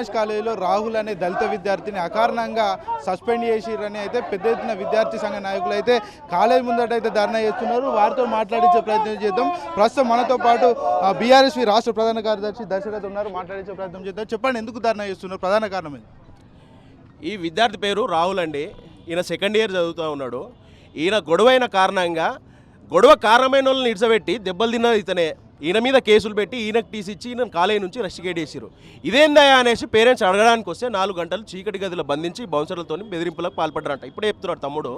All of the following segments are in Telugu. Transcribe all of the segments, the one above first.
అవినాష్ కాలేజీలో రాహుల్ అనే దళిత విద్యార్థిని అకారణంగా సస్పెండ్ చేసిరని అయితే పెద్ద ఎత్తున విద్యార్థి సంఘ నాయకులు అయితే కాలేజ్ ముందట అయితే ధర్నా చేస్తున్నారు. వారితో మాట్లాడించే ప్రయత్నం చేద్దాం. ప్రస్తుతం మనతో పాటు బీఆర్ఎస్వి రాష్ట్ర ప్రధాన కార్యదర్శి దశరథ్ ఉన్నారు. మాట్లాడించే ప్రయత్నం చేద్దాం. చెప్పండి ఎందుకు ధర్నా చేస్తున్నారు? ప్రధాన కారణం ఏంటి? ఈ విద్యార్థి పేరు రాహుల్ అండి. ఈయన సెకండ్ ఇయర్ చదువుతూ ఉన్నాడు. ఈయన గొడవైన కారణంగా గొడవ కారణమైన వాళ్ళని ఇడిచబెట్టి దెబ్బలు తిన్నది ఇతనే. ఈయన మీద కేసులు పెట్టి ఈయనకు టీసీ ఇచ్చి ఈయన కాలేజీ నుంచి రెస్టిగేట్ చేసిరు ఇదేందా అనేసి పేరెంట్స్ అడగడానికి వస్తే నాలుగు గంటలు చీకటి గదిలో బంధించి బౌన్సర్లతో బెదిరింపులకు పాల్పడ్డారంట. ఇప్పుడే చెప్తున్నాడు తమ్ముడు.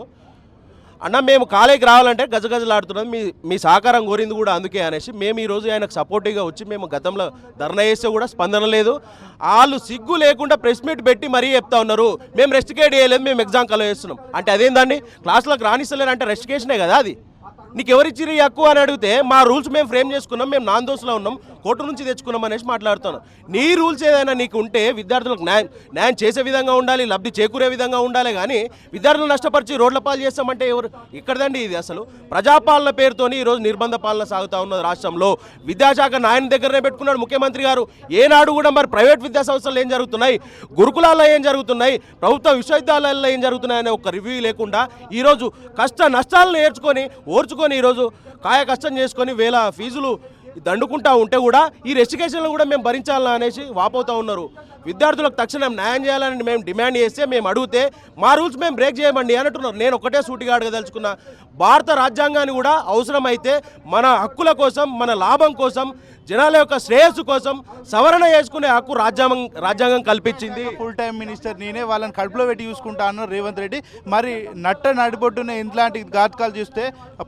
అన్న మేము కాలేజీకి రావాలంటే గజగజలాడుతున్నాం మీ మీ సహకారం కోరింది కూడా అందుకే అనేసి మేము ఈరోజు ఆయనకు సపోర్టివ్గా వచ్చి మేము గతంలో ధర్నా చేస్తే కూడా స్పందన లేదు. వాళ్ళు సిగ్గు లేకుండా ప్రెస్ మీట్ పెట్టి మరీ చెప్తా ఉన్నారు. మేము రెస్టికేట్ చేయలేదు మేము ఎగ్జామ్ కలో చేస్తున్నాం. అంటే అదేందండి? క్లాసులకు రాణిస్తలేరు అంటే రెస్టికేషనే కదా అది. నీకు ఎవరిచ్చిరు ఈ హక్కు అని అడిగితే మా రూల్స్ మేము ఫ్రేమ్ చేసుకున్నాం మేము నాన్ దోసులో ఉన్నాం. కోర్టు నుంచి తెచ్చుకున్నాం అనేసి మాట్లాడుతాను. నీ రూల్స్ ఏదైనా నీకు ఉంటే విద్యార్థులకు న్యాయం న్యాయం చేసే విధంగా ఉండాలి లబ్ధి చేకూరే విధంగా ఉండాలి కానీ విద్యార్థులు నష్టపరిచి రోడ్ల పాలు చేస్తామంటే ఎవరు? ఇక్కడదండి ఇది అసలు. ప్రజాపాలన పేరుతోని ఈరోజు నిర్బంధ పాలన సాగుతూ ఉన్నది రాష్ట్రంలో. విద్యాశాఖ నాయన దగ్గరనే పెట్టుకున్నాడు ముఖ్యమంత్రి గారు. ఏనాడు కూడా మరి ప్రైవేట్ విద్యా సంస్థలు ఏం జరుగుతున్నాయి? గురుకులాల్లో ఏం జరుగుతున్నాయి? ప్రభుత్వ విశ్వవిద్యాలయాల్లో ఏం జరుగుతున్నాయి అనే ఒక రివ్యూ లేకుండా ఈరోజు కష్ట నష్టాలను నేర్చుకొని ఓర్చుకొని ఈరోజు కాయ కష్టం చేసుకొని వేల ఫీజులు దండుకుంటా ఉంటే కూడా ఈ రెస్టికేషన్లు కూడా మేము భరించాలని అనేసి వాపోతూ ఉన్నారు. విద్యార్థులకు తక్షణం న్యాయం చేయాలని మేము డిమాండ్ చేస్తే మేము అడిగితే మా రూల్స్ మేము బ్రేక్ చేయమండి అంటున్నారు. నేను ఒకటే సూటిగా అడగదలుచుకున్నా. భారత రాజ్యాంగాన్ని కూడా అవసరమైతే మన హక్కుల కోసం మన లాభం కోసం జనాల యొక్క శ్రేయస్సు కోసం సవరణ చేసుకునే హక్కు రాజ్యాంగం రాజ్యాంగం కల్పించింది. ఫుల్ టైం మినిస్టర్ నేనే వాళ్ళని కడుపులో పెట్టి చూసుకుంటా అన్నారు రేవంత్ రెడ్డి. మరి నట్ట నడిబొడ్డున ఇట్లాంటి ఘాతకాలు చూస్తే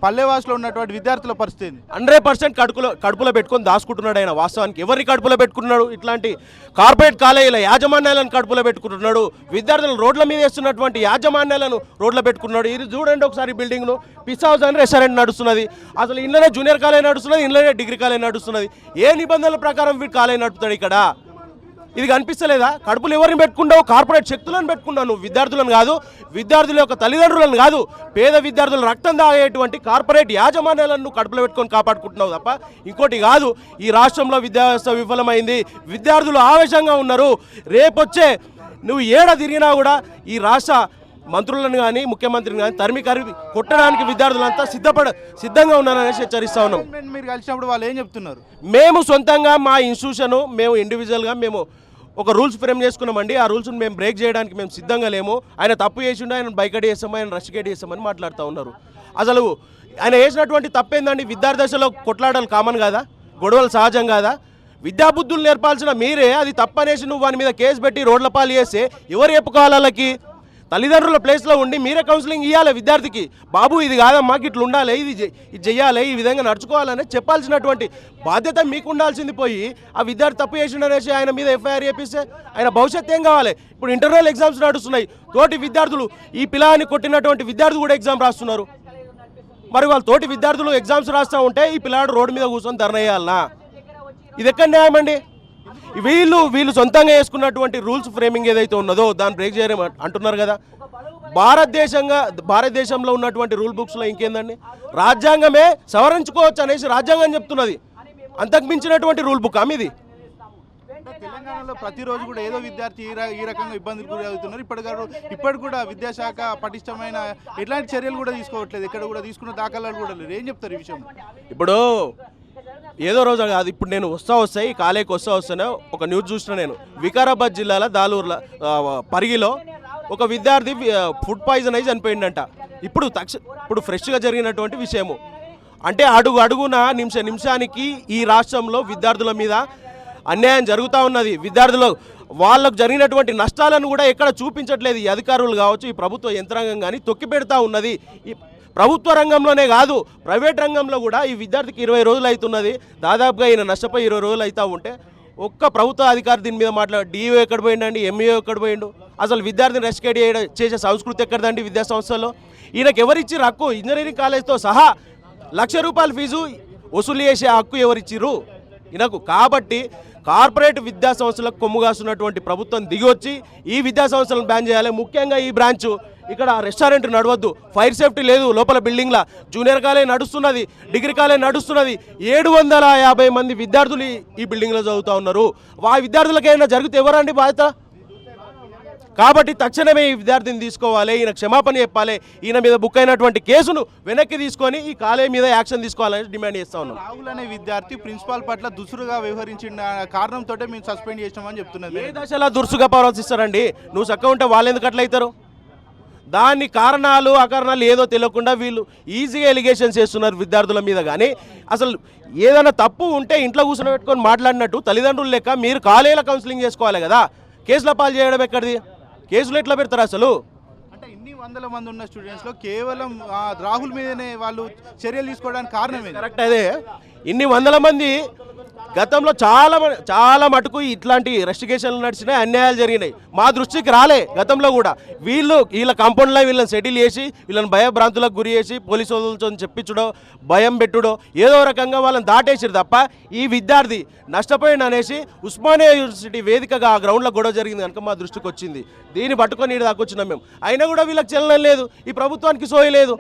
పల్లెవాసులో ఉన్నటువంటి విద్యార్థుల పరిస్థితి? హండ్రెడ్ పర్సెంట్ కడుపులో కడుపులో పెట్టుకొని దాచుకుంటున్నాడు ఆయన వాస్తవానికి. ఎవరిని కడుపులో పెట్టుకున్నాడు? ఇట్లాంటి కార్పొరేట్ కాలేజీల యాజమాన్యాలను కడుపులో పెట్టుకుంటున్నాడు. విద్యార్థులను రోడ్ల మీద వేస్తున్నటువంటి యాజమాన్యాలను రోడ్ల పెట్టుకున్నాడు. ఇది చూడండి ఒకసారి బిల్డింగ్ను పిస్ హౌస్ అని రెస్టారెంట్ నడుస్తున్నది. అసలు ఇంట్లోనే జూనియర్ కాలేజ్ నడుస్తున్నది ఇంట్లోనే డిగ్రీ కాలేజ్ నడుస్తున్నది. ఏ నిబంధనల ప్రకారం వీడు కాలేజ్ నడుపుతాడు ఇక్కడ? ఇది కనిపిస్తలేదా? కడుపులు ఎవరిని పెట్టుకున్నావు కార్పొరేట్ శక్తులను పెట్టుకున్నావు నువ్వు విద్యార్థులను కాదు. విద్యార్థుల యొక్క తల్లిదండ్రులను కాదు. పేద విద్యార్థుల రక్తం తాగేటువంటి కార్పొరేట్ యాజమాన్యాలను నువ్వు కడుపులో పెట్టుకొని కాపాడుకుంటున్నావు తప్ప ఇంకోటి కాదు. ఈ రాష్ట్రంలో విద్యా వ్యవస్థ విఫలమైంది. విద్యార్థులు ఆవేశంగా ఉన్నారు. రేపొచ్చే నువ్వు ఏడ తిరిగినా కూడా ఈ రాష్ట్ర మంత్రులను కానీ ముఖ్యమంత్రిని కానీ తరిమి కరిమి కొట్టడానికి విద్యార్థులంతా సిద్ధపడ సిద్ధంగా ఉన్నారనేసి హెచ్చరిస్తా ఉన్నాం. మీరు కలిసినప్పుడు వాళ్ళు ఏం చెప్తున్నారు? మేము సొంతంగా మా ఇన్స్టిట్యూషన్ మేము ఇండివిజువల్గా మేము ఒక రూల్స్ ఫ్రేమ్ చేసుకున్నామండి. ఆ రూల్స్ని మేము బ్రేక్ చేయడానికి మేము సిద్ధంగా లేము. ఆయన తప్పు చేసిండు ఆయన బైకట్ చేస్తాము ఆయన రష్గేట్ చేస్తామని మాట్లాడుతూ ఉన్నారు. అసలు ఆయన వేసినటువంటి తప్పేందండి? విద్యార్థి దశలో కొట్లాడలు కామన్ కాదా? గొడవలు సహజం కాదా? విద్యాబుద్ధులు నేర్పాల్సిన మీరే అది తప్పనేసి నువ్వు వాని మీద కేసు పెట్టి రోడ్ల పాలు చేస్తే ఎవరు చెప్పుకోవాలి వాళ్ళకి తల్లిదండ్రుల ప్లేస్లో ఉండి మీరే కౌన్సిలింగ్ ఇవ్వాలి విద్యార్థికి. బాబు ఇది కాదమ్మా ఇట్లా ఉండాలి ఇది ఇది చెయ్యాలి ఈ విధంగా నడుచుకోవాలని చెప్పాల్సినటువంటి బాధ్యత మీకు ఉండాల్సింది పోయి ఆ విద్యార్థి తప్పు చేసిండనేసి ఆయన మీద ఎఫ్ఐఆర్ చేపిస్తే ఆయన భవిష్యత్తు ఏం కావాలి? ఇప్పుడు ఇంటర్నల్ ఎగ్జామ్స్ నడుస్తున్నాయి. తోటి విద్యార్థులు ఈ పిల్లని కొట్టినటువంటి విద్యార్థులు కూడా ఎగ్జామ్ రాస్తున్నారు. మరి వాళ్ళ తోటి విద్యార్థులు ఎగ్జామ్స్ రాస్తూ ఉంటే ఈ పిల్లాడు రోడ్డు మీద కూర్చొని ధర్నా చేయాలనా? ఇది ఎక్కడ న్యాయం అండి వీళ్ళు వీళ్ళు సొంతంగా వేసుకున్నటువంటి రూల్స్ ఫ్రేమింగ్ ఏదైతే ఉన్నదో దాన్ని బ్రేక్ చేయడం అంటున్నారు కదా. భారతదేశంగా భారతదేశంలో ఉన్నటువంటి రూల్ బుక్స్లో ఇంకేందండి? రాజ్యాంగమే సవరించుకోవచ్చు అనేసి రాజ్యాంగం చెప్తున్నది. అంతకు మించినటువంటి రూల్ బుక్ ఇది. అంటే తెలంగాణలో ప్రతిరోజు కూడా ఏదో విద్యార్థి ఈ రకంగా ఇబ్బందులు గురి అవుతున్నారు. ఇప్పటి గారు ఇప్పటి కూడా విద్యాశాఖ పటిష్టమైన ఎట్లాంటి చర్యలు కూడా తీసుకోవట్లేదు. ఇక్కడ కూడా తీసుకున్న దాఖలాలు కూడా లేదు ఏం చెప్తారు ఈ విషయం? ఇప్పుడు ఏదో రోజు కాదు ఇప్పుడు నేను వస్తా వస్తాయి కాలేకి వస్తా వస్తానే ఒక న్యూస్ చూసిన నేను. వికారాబాద్ జిల్లాలో దాలూరులో పరిగిలో ఒక విద్యార్థి ఫుడ్ పాయిజన్ అయి చనిపోయిందంట. ఇప్పుడు తక్ష ఇప్పుడు ఫ్రెష్గా జరిగినటువంటి విషయము. అంటే అడుగు అడుగున నిమిష నిమిషానికి ఈ రాష్ట్రంలో విద్యార్థుల మీద అన్యాయం జరుగుతూ ఉన్నది. విద్యార్థులు వాళ్ళకు జరిగినటువంటి నష్టాలను కూడా ఎక్కడ చూపించట్లేదు. ఈ అధికారులు కావచ్చు ఈ ప్రభుత్వ యంత్రాంగం కానీ తొక్కి పెడతా ఉన్నది ప్రభుత్వ రంగంలోనే కాదు ప్రైవేట్ రంగంలో కూడా ఈ విద్యార్థికి ఇరవై రోజులు అవుతున్నది. దాదాపుగా ఈయన నష్టపోయి ఇరవై రోజులు అవుతూ ఉంటే ఒక్క ప్రభుత్వ అధికారి దీని మీద మాట్లాడు డిఓ ఎక్కడ పోయిండండి ఎంఈఓ ఎక్కడ పోయిండు? అసలు విద్యార్థిని రెస్కేట్ చేయడం చేసే సంస్కృతి ఎక్కడదండి విద్యా సంస్థలో ఈయనకు ఎవరిచ్చి హక్కు? ఇంజనీరింగ్ కాలేజ్తో సహా లక్ష రూపాయల ఫీజు వసూలు చేసే హక్కు ఎవరిచ్చిర్రు? ఈయనకు కాబట్టి కార్పొరేట్ విద్యా సంస్థలకు కొమ్ము కాస్తున్నటువంటి ప్రభుత్వం దిగొచ్చి ఈ విద్యా సంస్థలను బ్యాన్ చేయాలి. ముఖ్యంగా ఈ బ్రాంచ్ ఇక్కడ రెస్టారెంట్ నడవద్దు. ఫైర్ సేఫ్టీ లేదు లోపల బిల్డింగ్లా జూనియర్ కాలేజ్ నడుస్తున్నది డిగ్రీ కాలేజ్ నడుస్తున్నది. ఏడు వందల యాభై మంది విద్యార్థులు ఈ- బిల్డింగ్లో చదువుతూ ఉన్నారు. ఆ విద్యార్థులకు ఏమైనా జరిగితే ఎవరండి బాధ్యత? కాబట్టి తక్షణమే ఈ విద్యార్థిని తీసుకోవాలి ఈయన క్షమాపణ చెప్పాలి ఈయన మీద బుక్ అయినటువంటి కేసును వెనక్కి తీసుకొని ఈ కాలేజ్ మీద యాక్షన్ తీసుకోవాలని డిమాండ్ చేస్తా ఉన్నాం. రాహుల్ అనే విద్యార్థి ప్రిన్సిపాల్ పట్ల దుసురుగా వ్యవహరించిన కారణంతో మేము సస్పెండ్ చేసినామని చెప్తున్నది ఏ దశలో దురుసుగా ప్రవర్తిస్తారండి నువ్వు చక్కగా ఉంటే వాళ్ళు ఎందుకు అట్లా అవుతారు? దాని కారణాలు అకారణాలు ఏదో తెలియకుండా వీళ్ళు ఈజీగా ఎలిగేషన్స్ చేస్తున్నారు విద్యార్థుల మీద కానీ అసలు ఏదైనా తప్పు ఉంటే ఇంట్లో కూర్చొని పెట్టుకొని మాట్లాడినట్టు తల్లిదండ్రులు లెక్క మీరు కాలేజీలో కౌన్సిలింగ్ చేసుకోవాలి కదా. కేసుల పాలు చేయడం ఎక్కడిది? కేసులు ఎట్లా పెడతారు అసలు? అంటే ఇన్ని వందల మంది ఉన్న స్టూడెంట్స్లో కేవలం రాహుల్ మీదనే వాళ్ళు చర్యలు తీసుకోవడానికి కారణం కరెక్ట్ అదే. ఇన్ని వందల మంది గతంలో చాలా మ- చాలా మటుకు ఇట్లాంటి ఇన్వెస్టిగేషన్లు నడిచినాయి అన్యాయాలు జరిగినాయి. మా దృష్టికి రాలే గతంలో కూడా. వీళ్ళు వీళ్ళ కాంపౌండ్లో వీళ్ళని సెటిల్ చేసి వీళ్ళని భయభ్రాంతులకు గురి చేసి పోలీసు వదులతో చెప్పించడో భయం పెట్టుడో ఏదో రకంగా వాళ్ళని దాటేసారు తప్ప ఈ విద్యార్థి నష్టపోయింది అనేసి ఉస్మానియా యూనివర్సిటీ వేదికగా ఆ గ్రౌండ్లో గొడవ జరిగింది కనుక మా దృష్టికి వచ్చింది. దీన్ని పట్టుకొని దాకొచ్చినాం దాకా మేము. అయినా కూడా వీళ్ళకి చెల్లడం లేదు. ఈ ప్రభుత్వానికి సోయలేదు